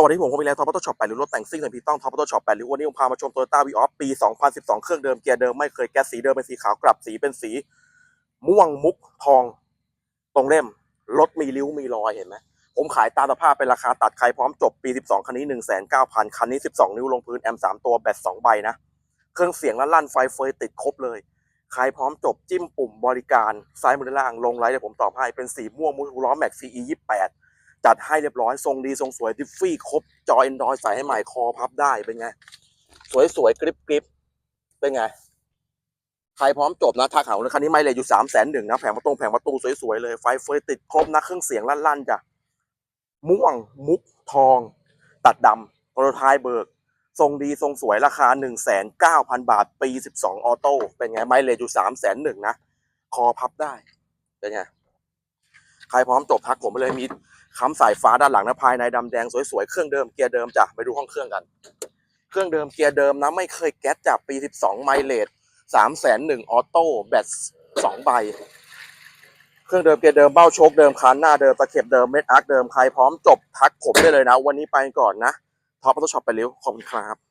สวัสดีผมคมอีกแล้วท็อปออโต้ช็อปแปดหรือรถแต่งซิ่งแต่พี่ต้องท็อปออโต้ช็อปแปดหรือวันนี้ผมพามาชมโตโยต้าวีออฟปี 2012 เครื่องเดิมเกียร์เดิมไม่เคยแก๊สสีเดิมเป็นสีขาวกลับสีเป็นสี ม่วงมุกทอง ตรงเล่ม รถมีริ้วมีรอยเห็นไหมผมขายตามสภาพเป็นราคาตัดใครพร้อมจบปี 12 คันนี้ 1,900คันนี้ 12 นิ้วลงพื้นแอม3ตัวแบต2ใบนะ เครื่องเสียงและลั่นไฟเฟยติดครบเลยใครพร้อมจบจิ้มปุ่มบริการซ้ายมือล่างลงไลน์เดี๋ยวผมตอบให้เป็นสีม่วงมุกล้อแม็กซีอี28 จัดให้เรียบร้อยทรงดีทรงสวยดิฟฟี่ครบ จอ Android ใส่ให้ใหม่คอพับได้เป็นไง สวยสวยกริบกริบเป็นไง ใครพร้อมจบนะทักหาเลยคันนี้ไม่เลยอยู่สามแสนหนึ่งนะแผงประตูแผงประตูสวยๆเลยไฟเฟยติดครบนะเครื่องเสียงลั่นๆจ้ะม่วง มุกทอง ตัดดำโปรไทป์เบิกทรงดีทรงสวยราคา 1 9 0 0 0 บาท ปี 12 ออโต้เป็นไง ไม่เลยอยู่3 0 0 0 0 0 นะ คอพับได้ เป็นไง ใครพร้อมจบทักผมไปเลยมีค้ำสายฟ้าด้านหลังนะภายในดำแดงสวยๆเครื่องเดิมเกียร์เดิมจ้ะไปดูห้องเครื่องกัน เครื่องเดิมเกียร์เดิมนะไม่เคยแก๊สจากปี 12 ไมล์เลจ3 0 0 0 0 1ออโต้แบต2ใบ เครื่องเดิมเกียร์เดิมเบ้าโชคเดิมคันหน้าเดิมตะเข็บเดิมเม็ดอาร์คเดิมใครพร้อมจบทักผมได้เลยนะ วันนี้ไปก่อนนะท็อปออโต้ช็อปไปเร็วขอบคุณครับ